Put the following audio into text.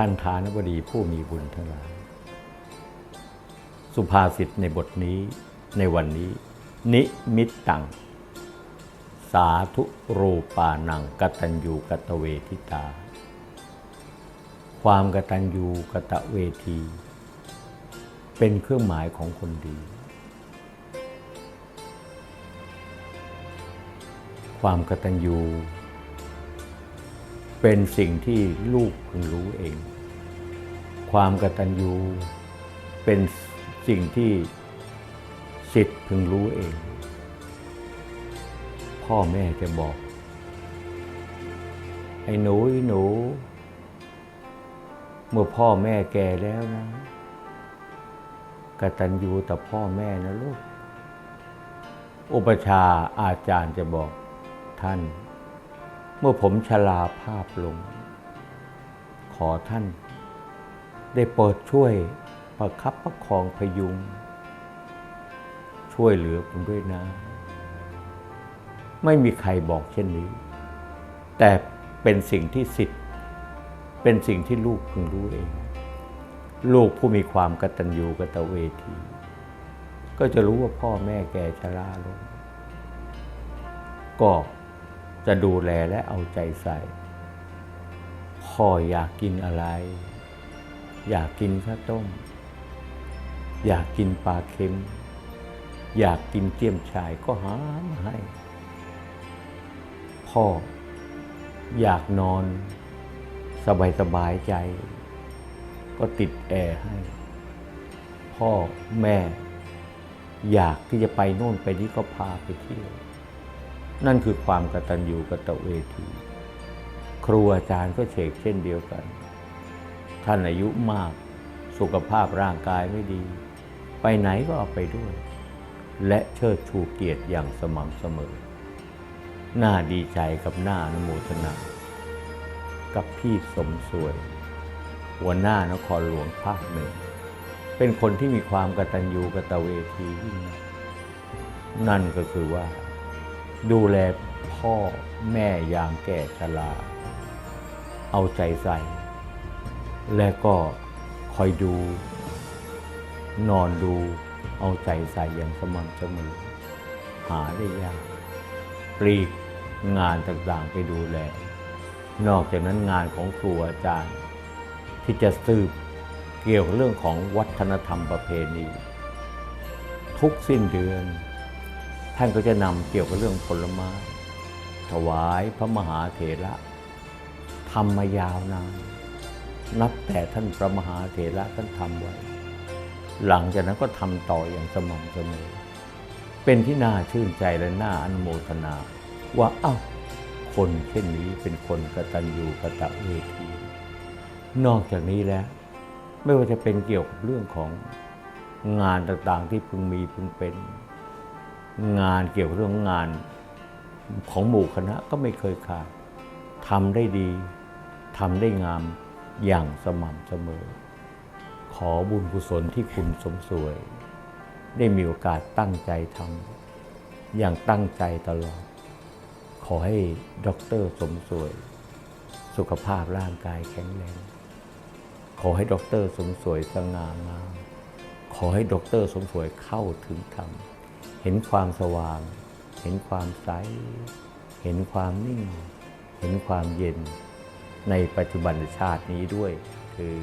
ท่านทานบดีผู้มีบุญทั้งหลาย สุภาษิตในบทนี้ในวันนี้ นิมิตตัง สาธุรูปานังกตัญญูกตเวทิตา ความกตัญญูกตเวที เป็นเครื่องหมายของคนดี ความกตัญญูเป็นสิ่งที่ลูกพึงรู้เอง ความกตัญญูเป็นสิ่งที่สิทธิ์พึงรู้เอง พ่อแม่จะบอก ไอ้หนูไอ้หนู เมื่อพ่อแม่แก่แล้วนะกตัญญูต่อพ่อแม่นะลูก อุปชาอาจารย์จะบอกท่าน เมื่อผมชราภาพลง ขอท่าน ได้โปรดช่วยประคับประคองพยุง ช่วยเหลือผมด้วยนะ ไม่มีใครบอกเช่นนี้ แต่เป็นสิ่งที่สิทธิ์ เป็นสิ่งที่ลูกพึงรู้เอง ลูกผู้มีความกตัญญูกตเวที ก็จะรู้ว่าพ่อแม่แก่ชราลงก็จะดูแลและเอาใจใส่พ่ออยากกินอะไร อยากกินข้าวต้ม อยากกินปลาเค็ม อยากกินเกี๊ยมชายก็หามาให้ พ่ออยากนอน สบายสบายใจ ก็ติดแอร์ให้ พ่อแม่ อยากที่จะไปโน่นไปนี้ก็พาไปเที่ยว นั่นคือความกตัญญูกตเวที ครูอาจารย์ก็เชกเช่นเดียวกัน ท่านอายุมาก สุขภาพร่างกายไม่ดี ไปไหนก็เอาไปด้วย และเชิดชูเกียรติอย่างสม่ำเสมอน่าดีใจกับหน้าอนุโมทนา กับพี่สมสวย หัวหน้านครหลวงภาคหนึ่ง เป็นคนที่มีความกตัญญูกตเวทียิ่งนักนั่นก็คือว่า ดูแลพ่อแม่ยามแก่ชราเอาใจใส่ และก็คอยดู นอนดูเอาใจใส่อย่างสม่ำเสมอ หาได้ยากปลีกงานต่างๆไปดูแล นอกจากนั้นงานของครูอาจารย์ ที่จะสืบเกี่ยวกับเรื่องของวัฒนธรรมประเพณี ทุกสิ้นเดือน ท่านก็จะนำเกี่ยวกับเรื่องผลไม้ถวายพระมหาเถระทำมายาวนาน นับแต่ท่านพระมหาเถระท่านทำไว้ หลังจากนั้นก็ทำต่ออย่างสม่ำเสมอ เป็นที่น่าชื่นใจและน่าอนุโมทนา ว่าเอ้าคนเช่นนี้เป็นคนกตัญญูกะตะเวที นอกจากนี้แล้ว ไม่ว่าจะเป็นเกี่ยวกับเรื่องของงานต่างๆที่พึงมีพึงเป็น งานเกี่ยวกับเรื่องงานของหมู่คณะก็ไม่เคยขาดทำได้ดีทำได้งาม อย่างสม่ำเสมอ ขอบุญกุศลที่คุณสมสวย ได้มีโอกาสตั้งใจทำอย่างตั้งใจตลอด ขอให้ด็อกเตอร์สมสวย สุขภาพร่างกายแข็งแรง ขอให้ด็อกเตอร์สมสวยสง่างาม ขอให้ด็อกเตอร์สมสวยเข้าถึงธรรม เห็นความสว่าง เห็นความใส เห็นความนิ่ง เห็นความเย็น ในปัจจุบันชาตินี้ด้วยคือ